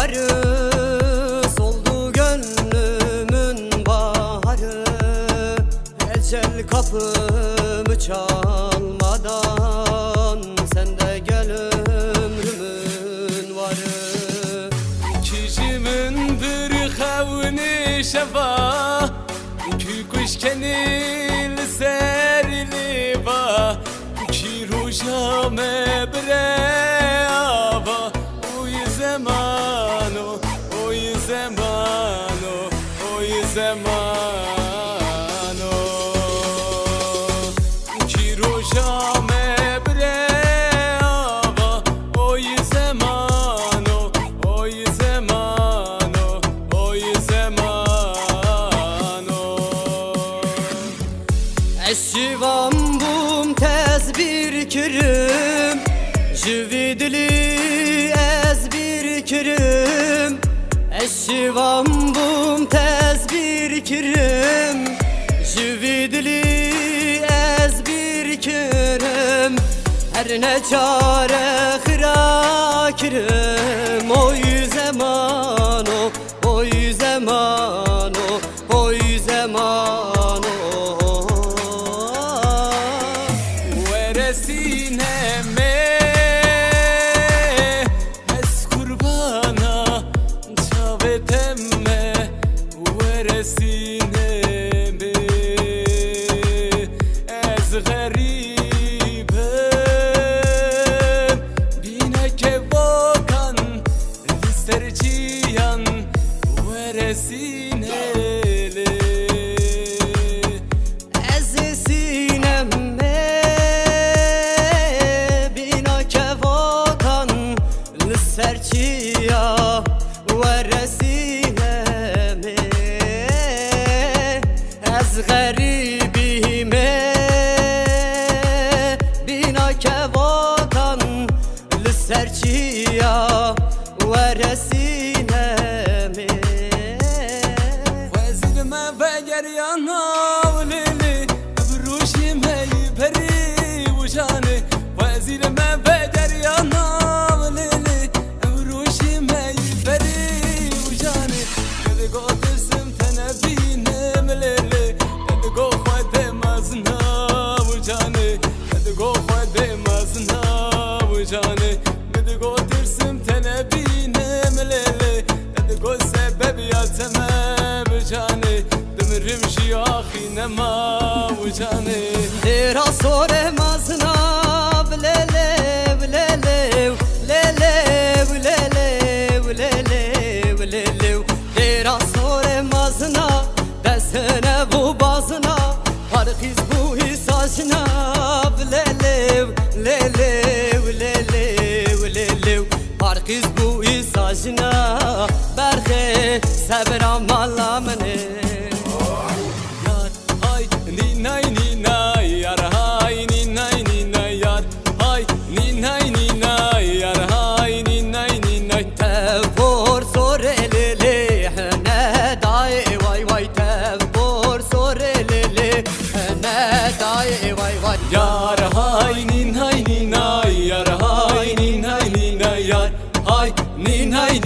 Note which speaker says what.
Speaker 1: karı Soldu gönlümün baharı. Ecel kapımı çalmadan Sen de gel ömrümün varı.
Speaker 2: Kişimin bir xevni şeva Ki kuş kenil serli va Ki ruşa mebre ava Oy zamano, oy zamano, oy zamano Ki ruşa
Speaker 1: bir kürüm Eşivam bum tez bir kürüm Jüvidili ez bir kürüm Her ne çare hıra zaman o, oy
Speaker 2: Kevokan
Speaker 1: Lisserçiya ve resineme Ez garibime bina kevokan Lisserçiya ve resineme
Speaker 2: nema ucani
Speaker 1: Era sore mazna lelev lelev lelev lelev lelev lelev. Era sore mazna desene bu bazna Harkiz bu hisajna lelev lelev lelev lelev. Harkiz bu
Speaker 2: hisajna nin ay